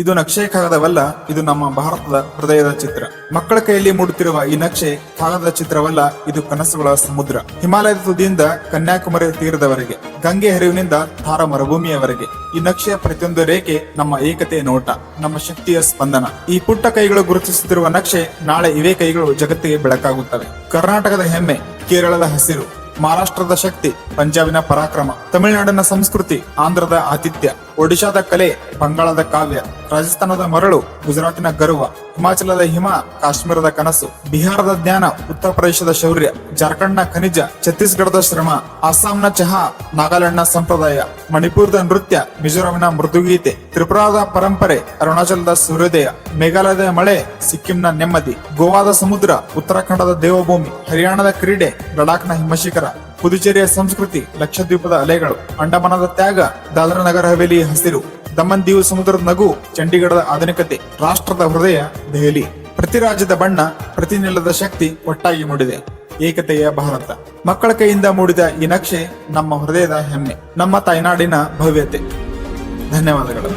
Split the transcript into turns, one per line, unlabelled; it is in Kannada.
ಇದು ನಕ್ಷೆ ಕಾಗದವಲ್ಲ, ಇದು ನಮ್ಮ ಭಾರತದ ಹೃದಯದ ಚಿತ್ರ. ಮಕ್ಕಳ ಕೈಯಲ್ಲಿ ಮೂಡುತ್ತಿರುವ ಈ ನಕ್ಷೆ ಕಾಗದದ ಚಿತ್ರವಲ್ಲ, ಇದು ಕನಸುಗಳ ಸಮುದ್ರ. ಹಿಮಾಲಯದ ತುದಿಯಿಂದ ಕನ್ಯಾಕುಮಾರಿ ತೀರದವರೆಗೆ, ಗಂಗೆ ಹರಿವಿನಿಂದ ಥಾರ ಮರುಭೂಮಿಯವರೆಗೆ. ಈ ನಕ್ಷೆಯ ಪ್ರತಿಯೊಂದು ರೇಖೆ ನಮ್ಮ ಏಕತೆಯ ನೋಟ, ನಮ್ಮ ಶಕ್ತಿಯ ಸ್ಪಂದನ. ಈ ಪುಟ್ಟ ಕೈಗಳು ಗುರುತಿಸುತ್ತಿರುವ ನಕ್ಷೆ ನಾಳೆ ಇವೇ ಕೈಗಳು ಜಗತ್ತಿಗೆ ಬೆಳಕಾಗುತ್ತವೆ. ಕರ್ನಾಟಕದ ಹೆಮ್ಮೆ, ಕೇರಳದ ಹಸಿರು. ಮಹಾರಾಷ್ಟ್ರದ ಶಕ್ತಿ, ಪಂಜಾಬಿನ ಪರಾಕ್ರಮ. ತಮಿಳುನಾಡಿನ ಸಂಸ್ಕೃತಿ, ಆಂಧ್ರದ ಆತಿಥ್ಯ. ಒಡಿಶಾದ ಕಲೆ, ಬಂಗಾಳದ ಕಾವ್ಯ, ರಾಜಸ್ಥಾನದ ಮರಳು, ಗುಜರಾತಿನ ಗರ್ವ, ಹಿಮಾಚಲದ ಹಿಮ, ಕಾಶ್ಮೀರದ ಕನಸು, ಬಿಹಾರದ ಜ್ಞಾನ, ಉತ್ತರ ಪ್ರದೇಶದ ಶೌರ್ಯ, ಜಾರ್ಖಂಡ್ನ ಖನಿಜ, ಛತ್ತೀಸ್ಗಢದ ಶ್ರಮ, ಅಸ್ಸಾಂನ ಚಹಾ, ನಾಗಾಲ್ಯಾಂಡ್ನ ಸಂಪ್ರದಾಯ, ಮಣಿಪುರದ ನೃತ್ಯ, ಮಿಜೋರಾಂನ ಮೃದುಗೀತೆ, ತ್ರಿಪುರಾದ ಪರಂಪರೆ, ಅರುಣಾಚಲದ ಸೂರ್ಯೋದಯ, ಮೇಘಾಲಯದ ಮಳೆ, ಸಿಕ್ಕಿಂನ ನೆಮ್ಮದಿ, ಗೋವಾದ ಸಮುದ್ರ, ಉತ್ತರಾಖಂಡದ ದೇವಭೂಮಿ, ಹರಿಯಾಣದ ಕ್ರೀಡೆ, ಲಡಾಖ್ನ ಹಿಮಶಿಖರ ಪುದುಚೇರಿಯ ಸಂಸ್ಕೃತಿ ಲಕ್ಷದ್ವೀಪದ ಅಲೆಗಳು, ಅಂಡಮಾನದ ತ್ಯಾಗ, ದಾದ್ರಾ ನಗರ ಹವೇಲಿ ಹಸಿರು ದಮನ್ ದೀವು ಸಮುದ್ರದ ನಗು, ಚಂಡೀಗಢದ ಆಧುನಿಕತೆ, ರಾಷ್ಟ್ರದ ಹೃದಯ ದೆಹಲಿ. ಪ್ರತಿ ರಾಜ್ಯದ ಬಣ್ಣ, ಪ್ರತಿ ನೆಲದ ಶಕ್ತಿ ಒಟ್ಟಾಗಿ ಮೂಡಿದೆ. ಏಕತೆಯ ಭಾರತ. ಮಕ್ಕಳ ಕೈಯಿಂದ ಮೂಡಿದ ಈ ನಕ್ಷೆ ನಮ್ಮ ಹೃದಯದ ಹೆಮ್ಮೆ, ನಮ್ಮ ತಾಯ್ನಾಡಿನ ಭವ್ಯತೆ. ಧನ್ಯವಾದಗಳು.